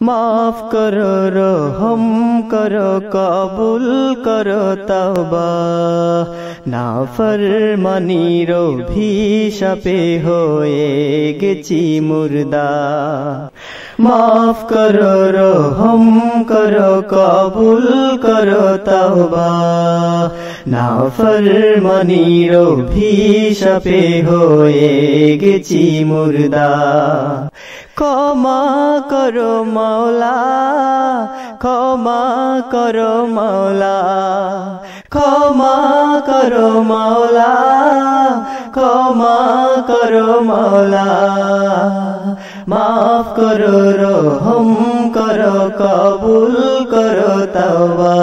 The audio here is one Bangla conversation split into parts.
মাফ করো, রহম করো, কবুল করো তবা না ফরমানির ভিশাপে হয়ে গেছি মুর্দা। মাফ করো, রহম করো, কবুল করো তবা না ফরমানির ভিশাপে হয়ে গেছি মুর্দা। ক্ষমা করো মাওলা, ক্ষমা করো মাওলা, ক্ষমা করো মাওলা, ক্ষমা করো মাওলা। মাফ করো, রহম করো, কবুল করো, তওবা।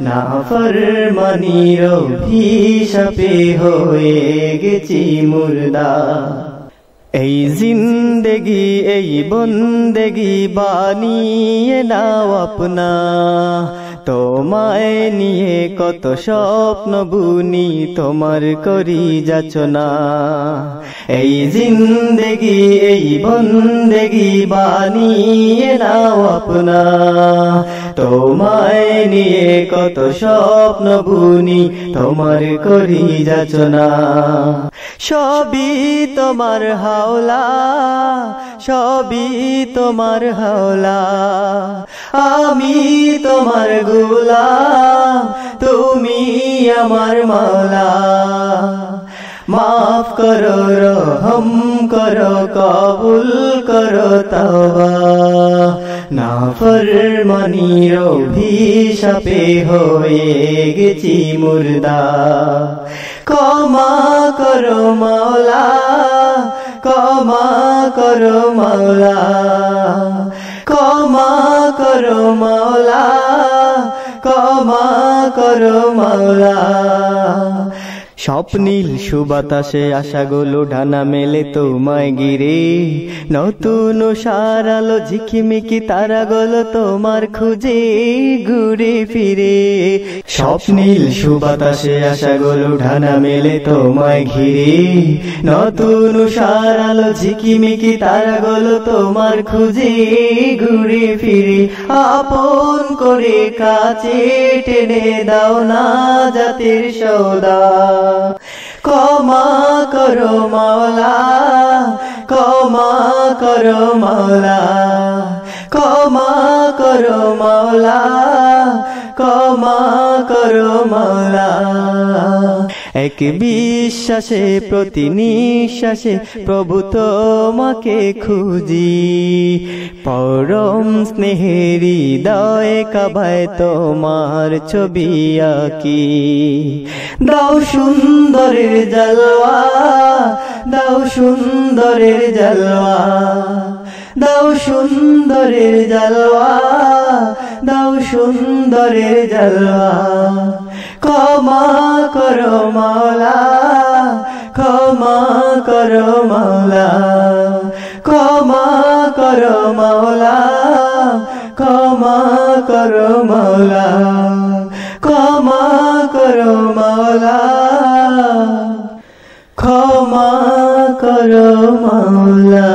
না ফরমানির ভিশাপে হয়ে গেছি মুর্দা। এই জিন্দেগি, এই বন্দেগি বানিয়ে নাও আপনা। তোমায় নিয়ে কত স্বপ্ন বুনি, তোমার করি যাচনা। এই জিন্দেগি, এই বন্দেগি বানিয়ে নাও আপনা। তোমায় নিয়ে কত স্বপ্ন বুনি, তোমার করি যাচনা। সবই তোমার হাওলা, সবই তোমার হাওলা। আমি তোমার গোলা তুমি আমার মাওলা। মাফ করো, রহম করো, কবুল করো, তওবা। না ফরমানির ভিশাপে হয়ে গেছি মুর্দা। ক্ষমা করো মাওলা ক্ষমা করো মাওলা ক্ষমা করো মাওলা ক্ষমা করো মাওলা। স্বপ্নীল সুবাতাসে আশাগুলো ঢানা মেলে তোমায় গিরে নতুন সারালো ঝিকিমিকি তারা তারাগুলো তোমার খুঁজে ঘুরে ফিরে। স্বপ্নীল সুবাতাসে আশা আশাগুলো ঢানা মেলে তোমায় ঘিরে। নতুন সারালো ঝিকিমিকি তারাগুলো তোমার খুঁজে ঘুরে ফিরে। আপন করে কাছে টেনে দাও না জাতির সৌদা। ক্ষমা করো মাওলা ক্ষমা করো মাওলা ক্ষমা করো মাওলা ক্ষমা করো মাওলা এক বিশ্বাসে, প্রতি নিঃশ্বাসে প্রভু তোমাকে খুঁজি। পরম স্নেহেরি দয় কাবায় তোমার ছবি আঁকি। দাও সুন্দরের জলওয়া, দাও সুন্দরের জলওয়া, দাও সুন্দরের জলওয়া, দাও সুন্দরের জলওয়া। ক্ষমা করো মাওলা ক্ষমা করো মাওলা ক্ষমা করো মাওলা ক্ষমা করো মাওলা ক্ষমা করো মাওলা ক্ষমা করো মাওলা